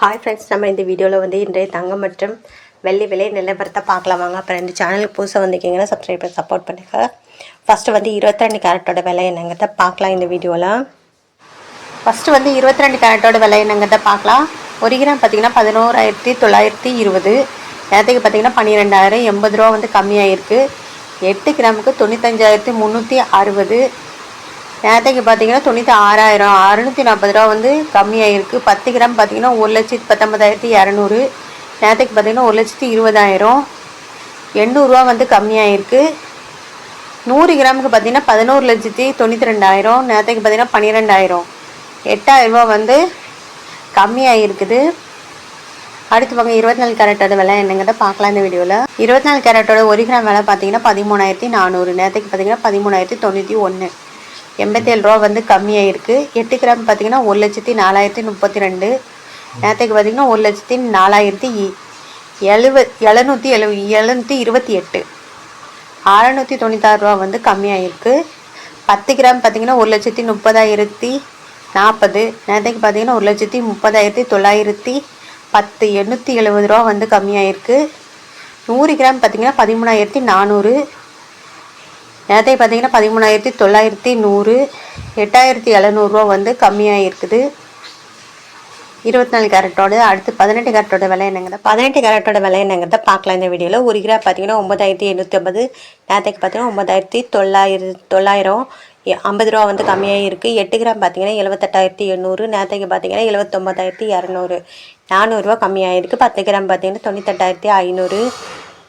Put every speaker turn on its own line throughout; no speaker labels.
Hi friends நம்ம இந்த வீடியோவில் வந்து இன்றைய தங்கம் மற்றும் வெள்ளி விலை நிலவரத்தை பார்க்கலாம் வாங்க. அப்புறம் இந்த சேனலுக்கு புதுசாக வந்திருக்கீங்கன்னா சப்ஸ்கிரைப் பண்ணி சப்போர்ட் பண்ணுங்க. ஃபஸ்ட்டு வந்து இருபத்திரெண்டு கேரட்டோட விலை என்னங்கிறத பார்க்கலாம் இந்த வீடியோவில் ஃபஸ்ட்டு வந்து இருபத்திரெண்டு கேரட்டோட விலை என்னங்கிறத பார்க்கலாம். ஒரு கிராம் பார்த்தீங்கன்னா பதினோராயிரத்தி தொள்ளாயிரத்தி இருபது. நேரத்துக்கு பார்த்தீங்கன்னா பன்னிரெண்டாயிரம் எண்பது ரூபா வந்து கம்மியாகிருக்கு எட்டு கிராமுக்கு தொண்ணூத்தஞ்சாயிரத்தி முந்நூற்றி அறுபது. நேரத்துக்கு பார்த்தீங்கன்னா தொண்ணூற்றி ஆறாயிரம். அறுநூற்றி நாற்பது ரூபா வந்து கம்மியாயிருக்கு. பத்து கிராம் பார்த்தீங்கன்னா ஒரு லட்சத்தி பத்தொம்பதாயிரத்தி இரநூறு. நேரத்துக்கு பார்த்தீங்கன்னா ஒரு லட்சத்தி இருபதாயிரம். எண்ணூறுரூவா வந்து கம்மியாகிருக்கு நூறு கிராமுக்கு பார்த்தீங்கன்னா பதினோரு லட்சத்தி தொண்ணூற்றி ரெண்டாயிரம். நேரத்துக்கு பார்த்தீங்கன்னா பன்னிரெண்டாயிரம். எட்டாயிரரூபா வந்து கம்மியாகிருக்குது அடுத்து வாங்க இருபத்தி நாலு கேரட்டோட விலை என்னங்கிறத பார்க்கலாம் இந்த வீடியோவில் இருபத்தி நாலு கேரட்டோட ஒரு கிராம் விலை பார்த்தீங்கன்னா பதிமூணாயிரத்தி நானூறு. நேரத்துக்கு பார்த்தீங்கன்னா பதிமூணாயிரத்தி தொண்ணூற்றி ஒன்று எண்பத்தேழு ரூபா வந்து கம்மியாயிருக்கு எட்டு கிராம் பார்த்தீங்கன்னா ஒரு லட்சத்தி நாலாயிரத்தி முப்பத்தி ரெண்டு. நேரத்துக்கு பார்த்தீங்கன்னா ஒரு லட்சத்தி நாலாயிரத்தி எழுவ எழுநூற்றி எழு எழுநூற்றி இருபத்தி எட்டு. அறநூற்றி தொண்ணூத்தாறு ரூபா வந்து கம்மியாயிருக்கு பத்து கிராம் பார்த்தீங்கன்னா ஒரு லட்சத்தி முப்பதாயிரத்தி நாற்பது நேரத்துக்கு பார்த்தீங்கன்னா ஒரு லட்சத்தி முப்பதாயிரத்தி தொள்ளாயிரத்தி பத்து. எண்ணூற்றி எழுபது ரூபா வந்து கம்மியாயிருக்கு நூறு கிராம் பார்த்தீங்கன்னா பதிமூணாயிரத்தி நானூறு. நேரத்தை பார்த்தீங்கன்னா பதிமூணாயிரத்தி தொள்ளாயிரத்தி நூறு எட்டாயிரத்தி எழுநூறுவா வந்து கம்மியாக இருக்குது. இருபத்தி நாலு கேரட்டோட அடுத்து பதினெட்டு கேரட்டோட விலை என்னங்கிறத பதினெட்டு கேரட்டோட விலை என்னங்கிறத பார்க்கலாம் இந்த வீடியோவில் ஒரு கிராம் பார்த்தீங்கன்னா ஒம்பதாயிரத்தி எண்ணூற்றி ஐம்பது நேரத்துக்கு பார்த்தீங்கன்னா ஒம்பதாயிரத்தி தொள்ளாயிர தொள்ளாயிரம் எ- ஐம்பது ரூபா வந்து கம்மியாக இருக்குது எட்டு கிராம் பார்த்தீங்கன்னா எழுபத்தெட்டாயிரத்தி எண்ணூறு நேரத்துக்கு பார்த்தீங்கன்னா எழுபத்தொம்பதாயிரத்தி இரநூறு. நானூறுரூவா கம்மியாக இருக்குது பத்து கிராம் பார்த்தீங்கன்னா தொண்ணூத்தெட்டாயிரத்தி ஐநூறு.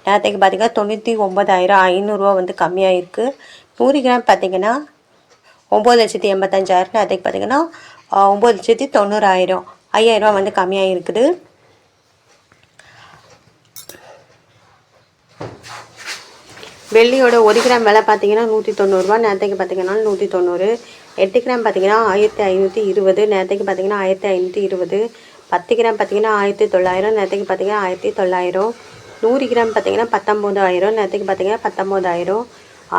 நேரத்துக்கு பார்த்தீங்கன்னா தொண்ணூற்றி ஒம்பதாயிரம் ஐநூறுரூவா வந்து கம்மியாக இருக்குது நூறு கிராம் பார்த்தீங்கன்னா ஒம்பது லட்சத்தி எண்பத்தஞ்சாயிரம் நேரத்துக்கு பார்த்தீங்கன்னா ஒம்பது லட்சத்தி தொண்ணூறாயிரம் ஐயாயிரரூவா வந்து கம்மியாக இருக்குது வெள்ளியோட ஒரு கிராம் விலை பார்த்தீங்கன்னா நூற்றி தொண்ணூறுரூவா நேரத்துக்கு பார்த்தீங்கன்னா நூற்றி தொண்ணூறு. எட்டு கிராம் பார்த்தீங்கன்னா ஆயிரத்தி ஐநூற்றி இருபது நேரத்துக்கு பார்த்தீங்கன்னா ஆயிரத்தி ஐநூற்றி இருபது. பத்து கிராம் பார்த்தீங்கன்னா ஆயிரத்தி தொள்ளாயிரம் நேரத்துக்கு பார்த்தீங்கன்னா ஆயிரத்தி தொள்ளாயிரம். நூறு கிராம் பார்த்தீங்கன்னா பத்தொம்போதாயிரம் நேரத்துக்கு பார்த்தீங்கன்னா பத்தொம்போதாயிரம்.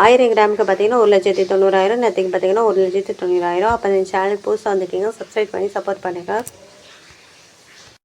ஆயிரம் கிராமுக்கு பார்த்தீங்கன்னா ஒரு லட்சத்தி தொண்ணூறாயிரம் நேரத்துக்கு பார்த்தீங்கன்னா ஒரு லட்சத்தி தொண்ணூறாயிரம். அப்போ இந்த சேனல் புதுசாக வந்துருக்கீங்க சப்ஸ்கிரைப் பண்ணி சப்போர்ட் பண்ணுங்கள்